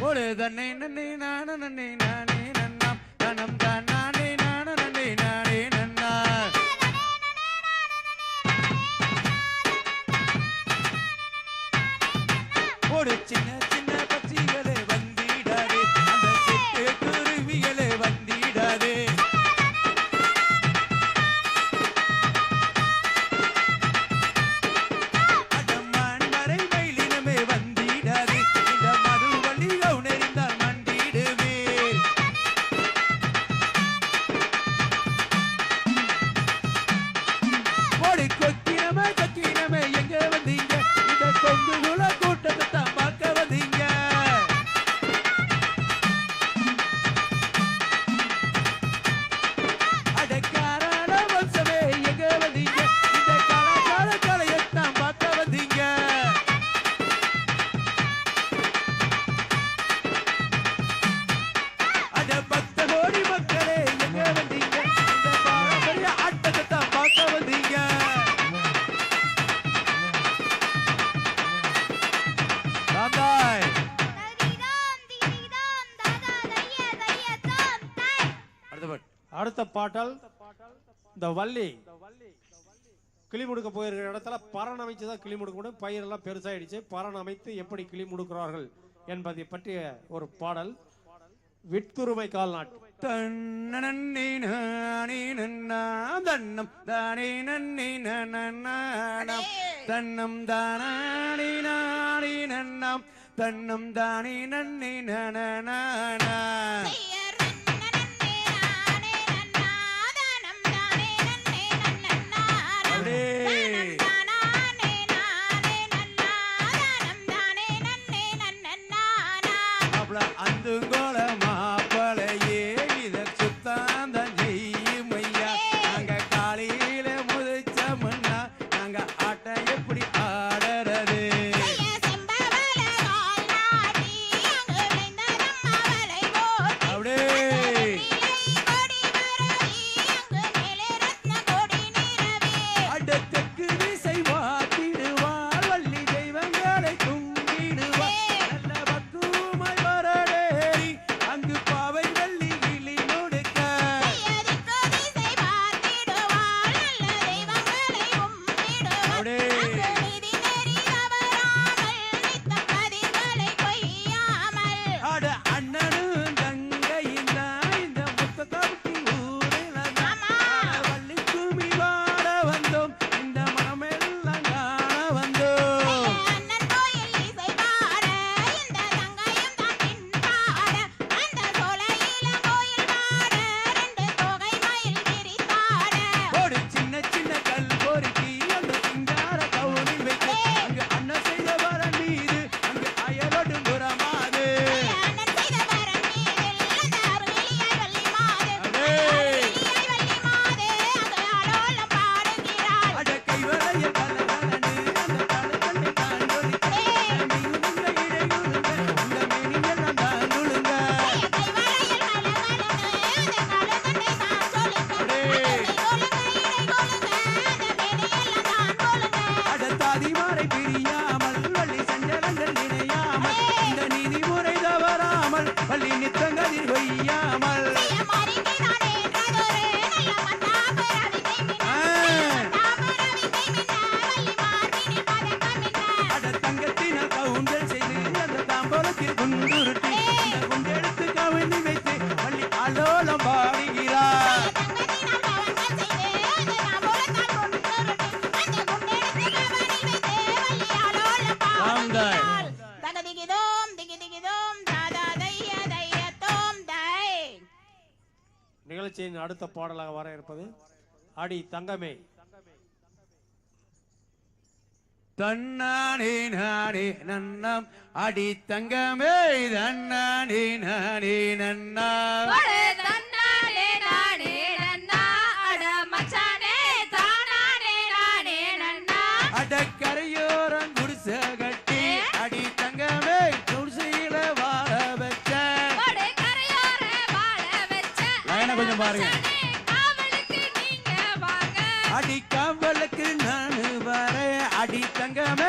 பொழுதன்னை நன்னை நான நன்னை நானே நன்னாம். நனம் தான் இந்த வள்ளி கிளி முடுக்க போயிருக்கிற இடத்துல பரன் அமைச்சு தான் கிளி முடுக்க முடியும். பயிரெல்லாம் பெருசாகிடுச்சு பரன் அமைத்து எப்படி கிளி முடுக்கிறார்கள் என்பதை பற்றிய ஒரு பாடல். விட்குருமை கால் நாட்டு தன்னம் தானே நன்னி தன்னம் தானி நாடி நன்னம் தன்னம் தானே நன்னி நன நிகழ்ச்சியின் அடுத்த பாடலாக வர இருப்பது அடி தங்கமே. தன்னானே நானே நன்னம். அடி தங்கமே தன்னானே நானே நன்னா Gama.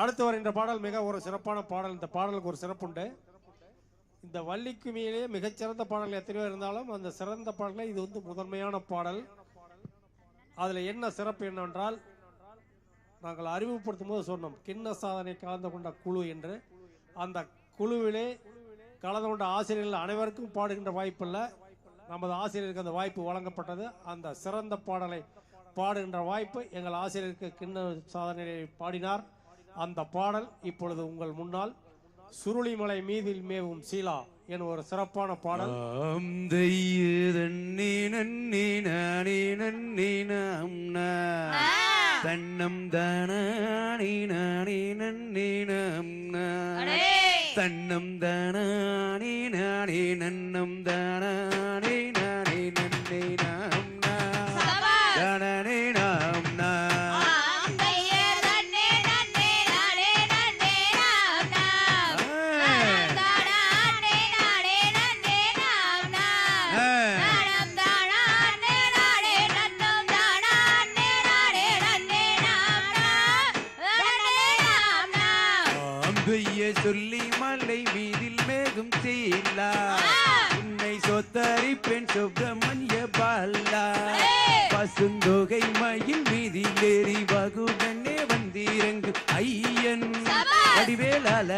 அடுத்து வருகின்ற பாடல் மிக ஒரு சிறப்பான பாடல். இந்த பாடலுக்கு ஒரு சிறப்புண்டு. இந்த வள்ளிக்கு மேலே மிகச்சிறந்த பாடல் எத்தனையோ இருந்தாலும் அந்த சிறந்த பாடலில் இது வந்து முதன்மையான பாடல். அதில் என்ன சிறப்பு என்னவென்றால் நாங்கள் அறிமுகப்படுத்தும் போது சொன்னோம் கிண்ண சாதனை கலந்து கொண்ட குழு என்று. அந்த குழுவிலே கலந்து கொண்ட ஆசிரியர்கள் அனைவருக்கும் பாடுகின்ற வாய்ப்பில்ல. நமது ஆசிரியருக்கு அந்த வாய்ப்பு வழங்கப்பட்டது. அந்த சிறந்த பாடலை பாடுகின்ற வாய்ப்பு எங்கள் ஆசிரியருக்கு கிண்ண சாதனையை பாடினார். அந்த பாடல் இப்பொழுது உங்கள் முன்னால் சுருளிமலை மீதில் மேவும் சீலா என ஒரு சிறப்பான பாடல். தன்னம் தானி நானி நன்னி தன்னம் தானி நானி நன்னம் தானா.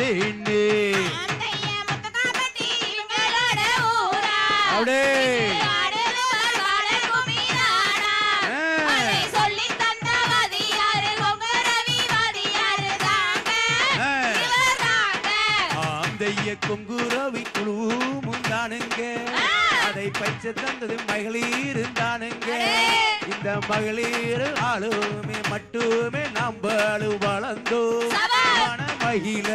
பார்த்தேனே அப்படியே கொங்குரவி அதை பச்சை தந்தது மகளிருந்தானுங்க இந்த மகளிர் ஆளுமே மட்டுமே நாம் வளர்ந்தோம். வாயில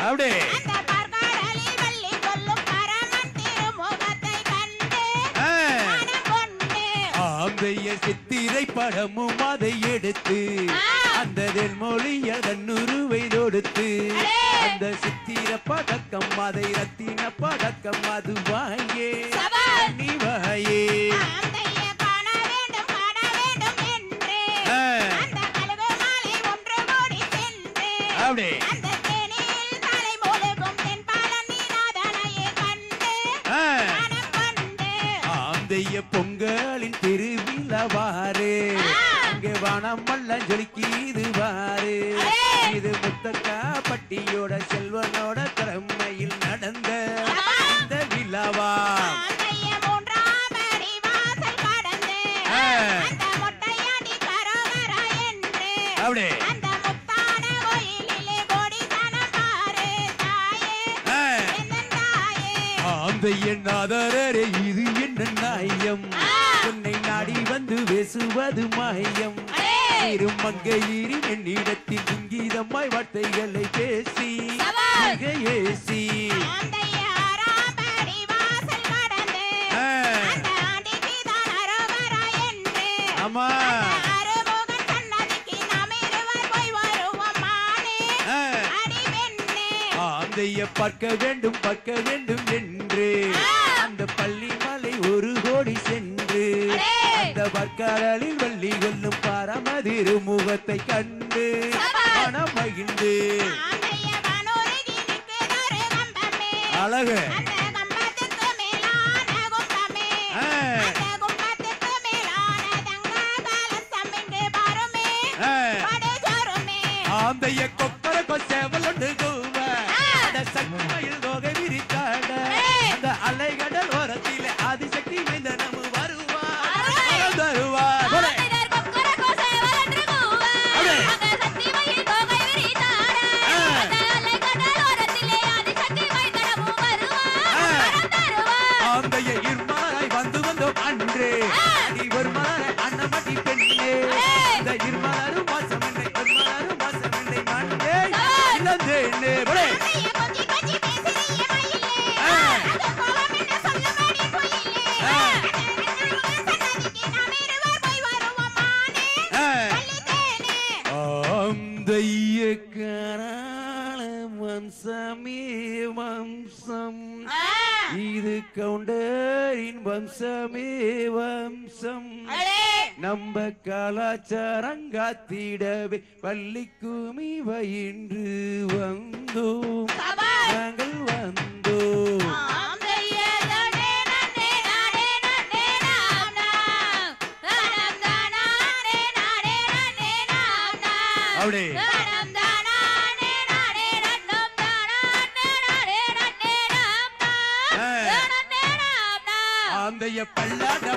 அப்படியே ஆந்தைய சித்திரை படமும் அதை எடுத்து அந்த மொழிய தன்னுருவை தொடுத்து அந்த சித்திர பதக்கம் அதை ரத்தின பதக்கம் அது வாங்கே நீ வாயே. அப்படி ஆந்தைய பொங்கலின் திருவிழவாரு அங்கே வனமெல்லாம் ஜொலிக்கிது வாரு இது முத்தக்கா பட்டியோட இந்த என் ஆதாரரே இது என்ன நாயம் உன்னை நாடி வந்து பேசுவது மாயம். இரும் மங்கையீரின் என்னிடத்தில் இங்கீதமாய் வார்த்தைகளை பேசி ஏசி ஆமா. ஆந்தைய பார்க்க வேண்டும் பார்க்க வேண்டும் என் கடலில் வள்ளி கொல்லும் பரமதிரு முகத்தை கண்டு மனம் மகிழ்ந்து. அழகு. ஆந்தைய கொக்கரை கொசேவல் ஒன்று இருமலரும் கலாச்சாரங்காத்திடவே பள்ளிக்கும் இவை இன்று வந்தோம் நாங்கள் வந்தோம். அப்படி. அந்த பல்லாண்டு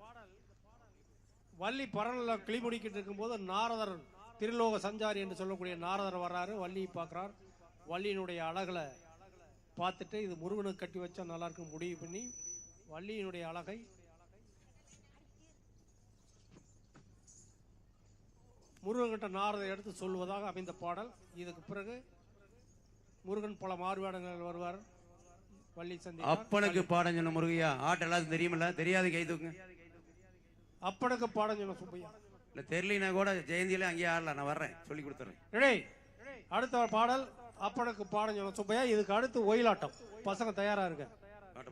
பாடல் வள்ளி பரனில் கிளிமுடிக்கிட்டு இருக்கும்போது நாரதர் திருலோக சஞ்சாரி என்று சொல்லக்கூடிய நாரதர் வர்றாரு. வள்ளியை பார்க்குறார். வள்ளியினுடைய அழகில் பார்த்துட்டு இது முருகனுக்கு கட்டி வச்சா நல்லா முடிவு பண்ணி வள்ளியினுடைய அழகை முருகன்கிட்ட நாரதை எடுத்து சொல்வதாக அமைந்த பாடல். இதுக்கு பிறகு முருகன் பல மாறுவேடங்கள் வருவார். அப்பனுக்கு பாடம் சொன்ன முருகையா? ஆட்ட எல்லாத்துக்கும் தெரியுமில்ல? தெரியாது கை தூக்குங்க அப்பனுக்கு பாடம் சொன்ன சுப்பையா? இல்ல தெரியலனா கூட ஜெயந்தியில அங்கேயே ஆடலாம். நான் வர்றேன். சொல்லி கொடுத்துறேன். அடுத்த பாடல். அப்பனுக்கு பாடம் சொன்ன சுப்பையா? இதுக்கு அடுத்து ஒயிலாட்டம். பசங்க தயாரா இருக்க. ஆட்ட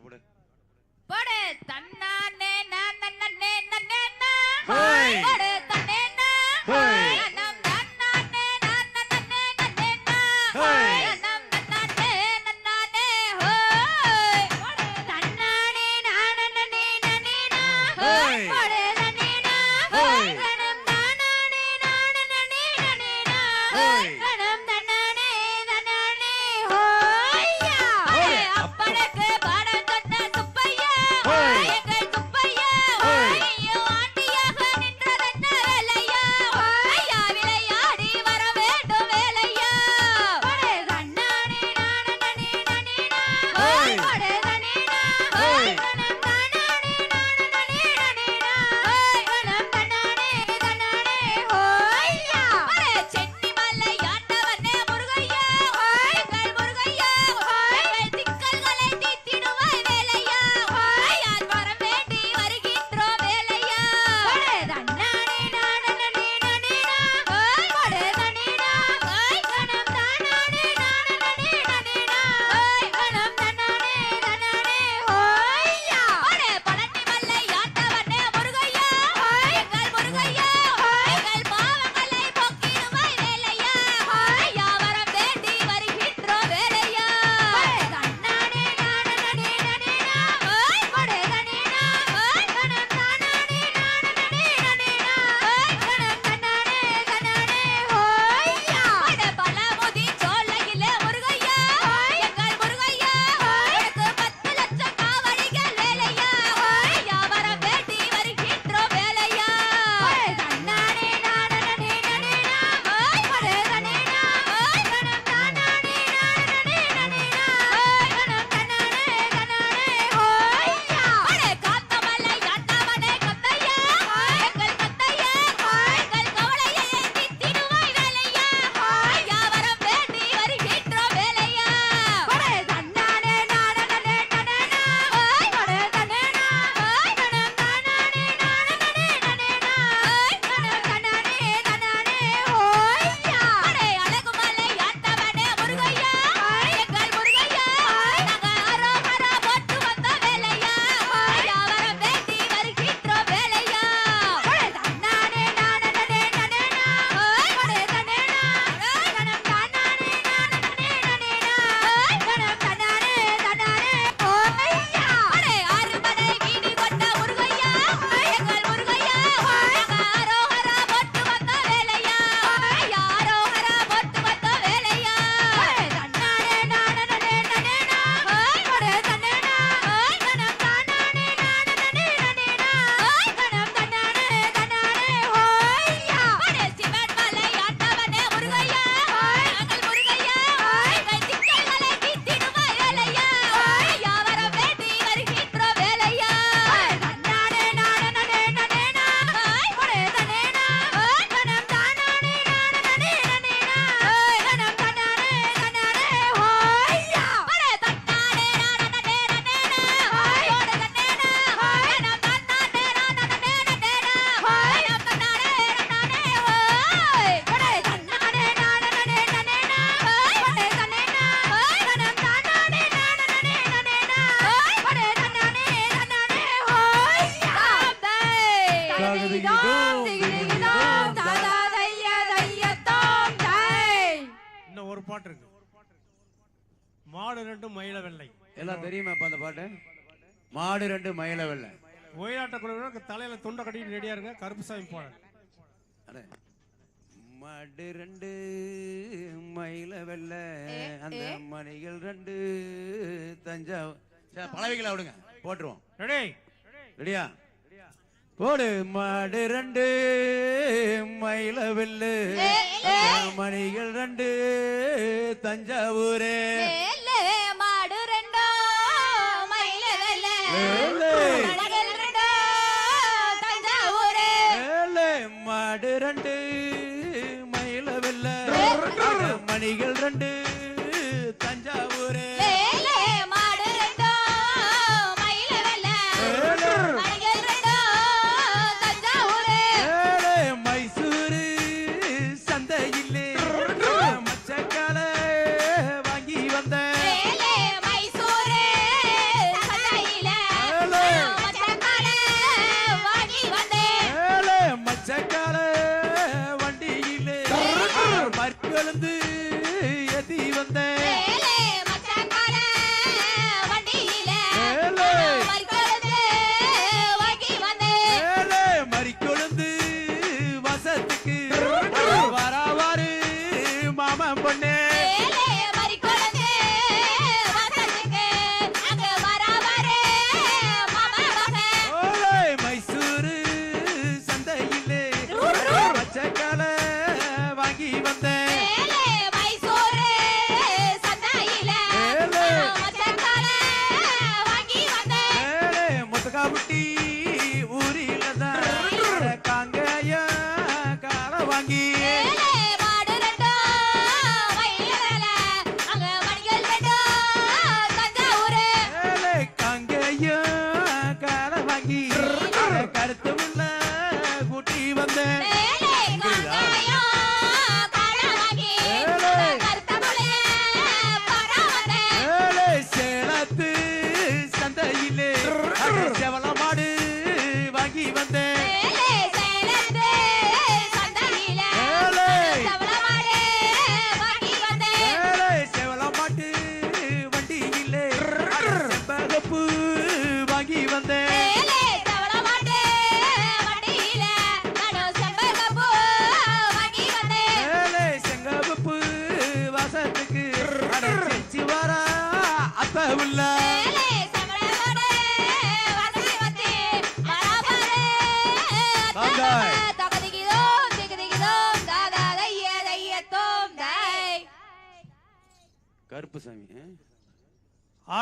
மாடு ரெண்டு மயில வெள்ள ஒயிலாட்ட குழுவினர் தலையில துண்டை கட்டிட்டு ரெடியா இருங்க கருப்புசாமி போன மடு ரெண்டு மயில வெள்ள அந்த மணிகள் ரெண்டு தஞ்சாவூர் பழவிகளை விடுங்க போட்டுருவோம். ரெடி ரெடியா போடு மடு ரெண்டு மயில வெள்ளு மணிகள் ரெண்டு தஞ்சாவூரே. மாடு ரெண்டு மயில வெள்ள. மணிகள் ரெண்டு.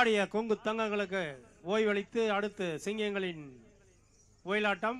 ஆடிய கொங்கு தங்கங்களுக்கு ஓய்வளித்து அடுத்து சிங்கங்களின் ஒயிலாட்டம்.